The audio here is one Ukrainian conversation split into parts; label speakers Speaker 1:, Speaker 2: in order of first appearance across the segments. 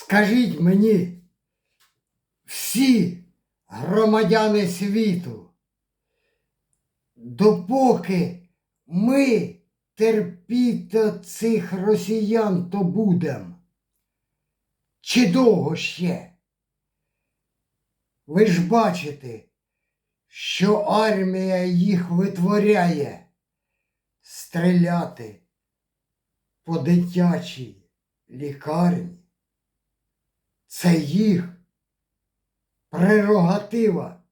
Speaker 1: Скажіть мені, всі громадяни світу, допоки ми терпіти цих росіян, то будем. Чи довго ще? Ви ж бачите, що армія їх витворяє стріляти по дитячій лікарні. Це їх прерогатива.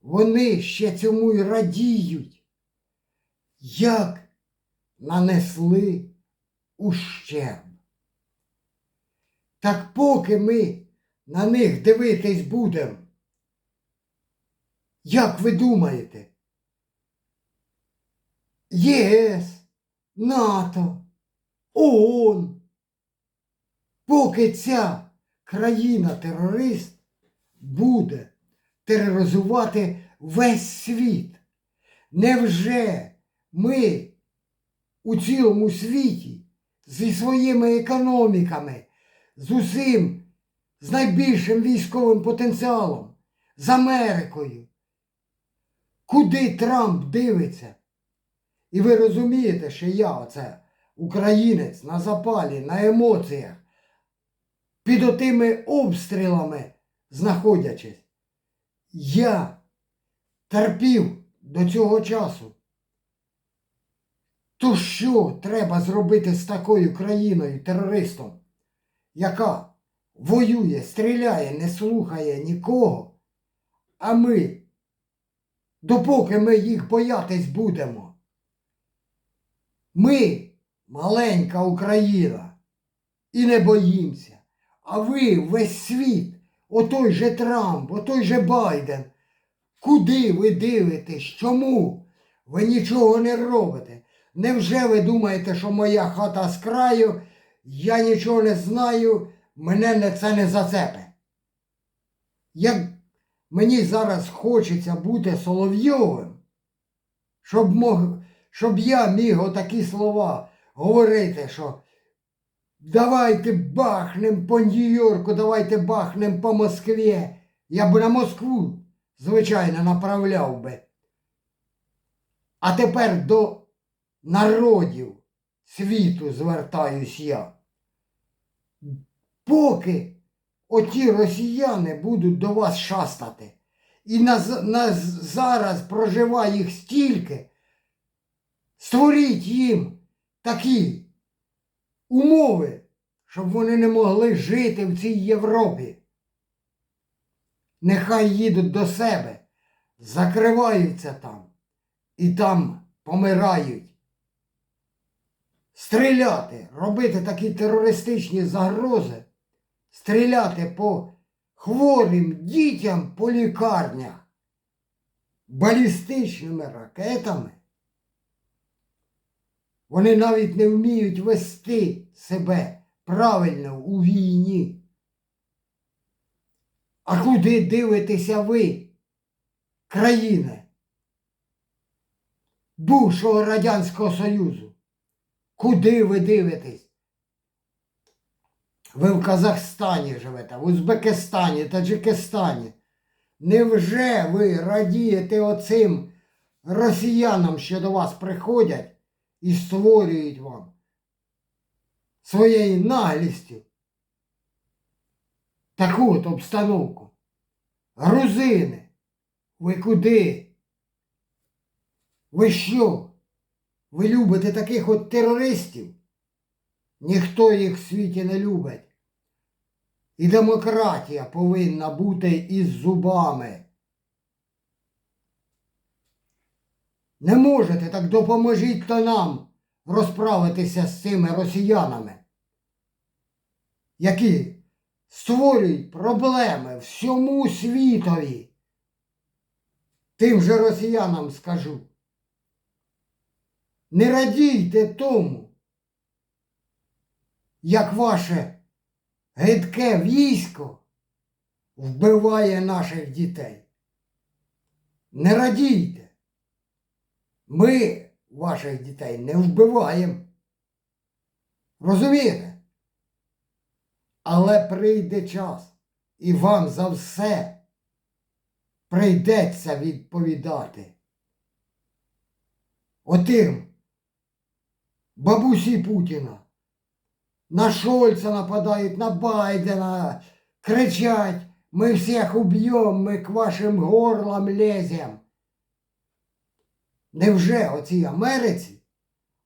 Speaker 1: Вони ще цьому й радіють, як нанесли ущерб. Так поки ми на них дивитись будемо, як ви думаєте? ЄС, НАТО, ООН. Поки ця країна-терорист буде тероризувати весь світ. Невже ми у цілому світі зі своїми економіками, з усім, з найбільшим військовим потенціалом, з Америкою? Куди Трамп дивиться? І ви розумієте, що я оце українець на запалі, на емоціях, під отими обстрілами знаходячись. Я терпів до цього часу. То що треба зробити з такою країною, терористом, яка воює, стріляє, не слухає нікого, а ми, допоки ми їх боятись будемо. Ми маленька Україна і не боїмося. А ви весь світ, отой же Трамп, отой же Байден. Куди ви дивитесь? Чому? Ви нічого не робите. Невже ви думаєте, що моя хата з краю, я нічого не знаю, мене це не зацепе? Як мені зараз хочеться бути Соловйовим, щоб, мог, щоб я міг отакі слова говорити, що давайте бахнем по Нью-Йорку, давайте бахнем по Москві. Я б на Москву, звичайно, направляв би. А тепер до народів світу звертаюсь я. Поки оті росіяни будуть до вас шастати, і на, на зараз проживає їх стільки, створіть їм такі умови, щоб вони не могли жити в цій Європі. Нехай їдуть до себе, закриваються там і там помирають. Стріляти, робити такі терористичні загрози, стріляти по хворим дітям по лікарнях, балістичними ракетами. Вони навіть не вміють вести себе правильно у війні. А куди дивитеся ви, країни бувшого Радянського Союзу? Куди ви дивитесь? Ви в Казахстані живете, в Узбекистані, Таджикистані. Невже ви радієте оцим росіянам, що до вас приходять і створюють вам своєю наглістю таку от обстановку? Грузини, ви куди? Ви що? Ви любите таких от терористів? Ніхто їх в світі не любить. І демократія повинна бути із зубами. Не можете, так допоможіть то нам розправитися з цими росіянами, які створюють проблеми всьому світові. Тим же росіянам скажу. Не радійте тому, як ваше гидке військо вбиває наших дітей. Не радійте. Ми ваших дітей не вбиваємо. Розумієте? Але прийде час, і вам за все прийдеться відповідати. Отим бабусі Путіна на Шольца нападають, на Байдена, кричать, ми всіх уб'ємо, ми к вашим горлам лезем. Невже оцій Америці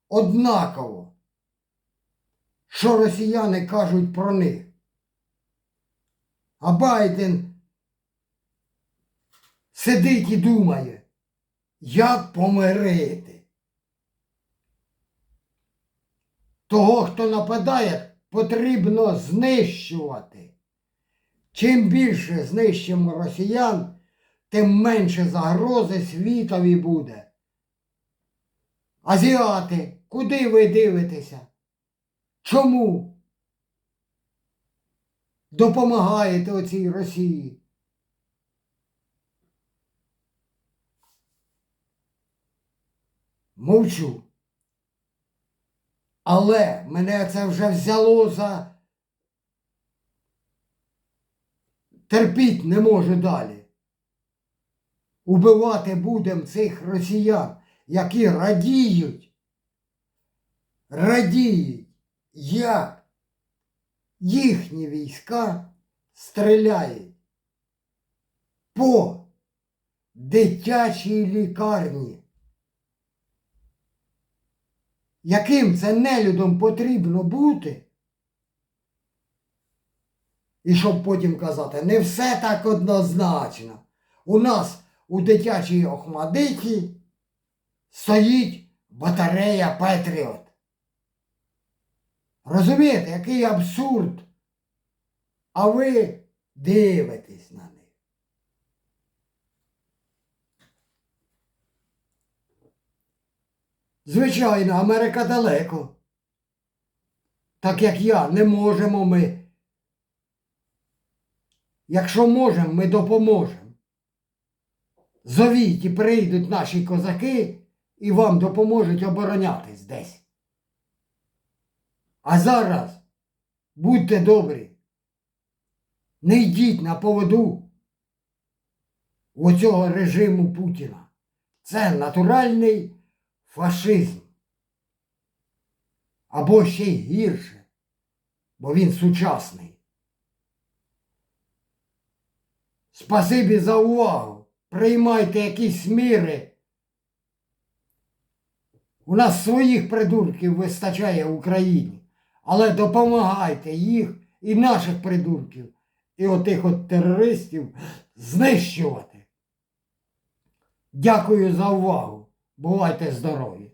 Speaker 1: однаково, що росіяни кажуть про них? А Байден сидить і думає, як помирити. Того, хто нападає, потрібно знищувати. Чим більше знищимо росіян, тим менше загрози світові буде. Азіати, куди ви дивитеся? Чому? Допомагаєте оцій Росії? Мовчу. Але мене це вже взяло за терпіть не можу далі. Убивати будем цих росіян, які радіють, радіють, як їхні війська стріляють по дитячій лікарні. Яким це нелюдом потрібно бути? І щоб потім казати, не все так однозначно. У нас у дитячій Охмадиті стоїть батарея Петріот. Розумієте, який абсурд? А ви дивитесь на них. Звичайно, Америка далеко. Так як я, не можемо ми. Якщо можемо, ми допоможемо. Зовіть і прийдуть наші козаки і вам допоможуть оборонятись десь. А зараз будьте добрі. Не йдіть на поводу у цього режиму Путіна. Це натуральний фашизм. Або ще й гірше, бо він сучасний. Спасибі за увагу. Приймайте якісь міри. У нас своїх придурків вистачає в Україні, але допомагайте їх і наших придурків, і отих от терористів знищувати. Дякую за увагу. Бувайте здорові!